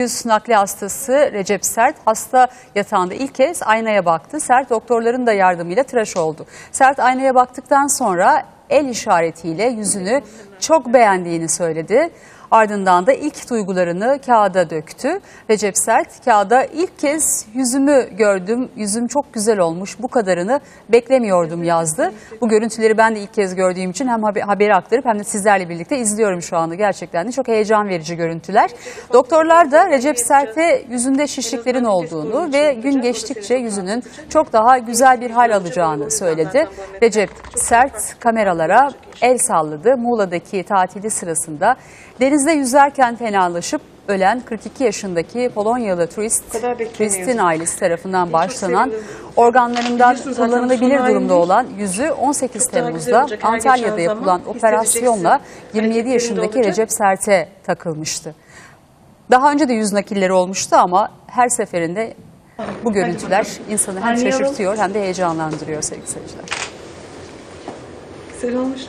Yüz nakli hastası Recep Sert hasta yatağında ilk kez aynaya baktı. Sert doktorların da yardımıyla tıraş oldu. Sert aynaya baktıktan sonra el işaretiyle yüzünü çok beğendiğini söyledi. Ardından da ilk duygularını kağıda döktü. Recep Sert kağıda ilk kez yüzümü gördüm, yüzüm çok güzel olmuş, bu kadarını beklemiyordum yazdı. Bu görüntüleri ben de ilk kez gördüğüm için hem haber- haberi aktarıp hem de sizlerle birlikte izliyorum şu anda. Gerçekten de çok heyecan verici görüntüler. Doktorlar da Recep Sert'e yüzünde şişliklerin olduğunu ve gün geçtikçe yüzünün çok daha güzel bir hal alacağını söyledi. Recep Sert kameralara el salladı. Muğla'daki tatili sırasında denizde yüzerken fenalaşıp ölen 42 yaşındaki Polonyalı turist turistin ailesi tarafından başlanan sevindim. organlarından kullanılabilir durumda olan yüzü 18 çok daha güzel Temmuz'da Antalya'da yapılan operasyonla Hissedeceksin. 27 Hareketlerinde yaşındaki. Recep Sert'e takılmıştı. Daha önce de yüz nakilleri olmuştu ama her seferinde bu görüntüler insanı hem şaşırtıyor hem de heyecanlandırıyor sevgili seyirciler. Güzel olmuş.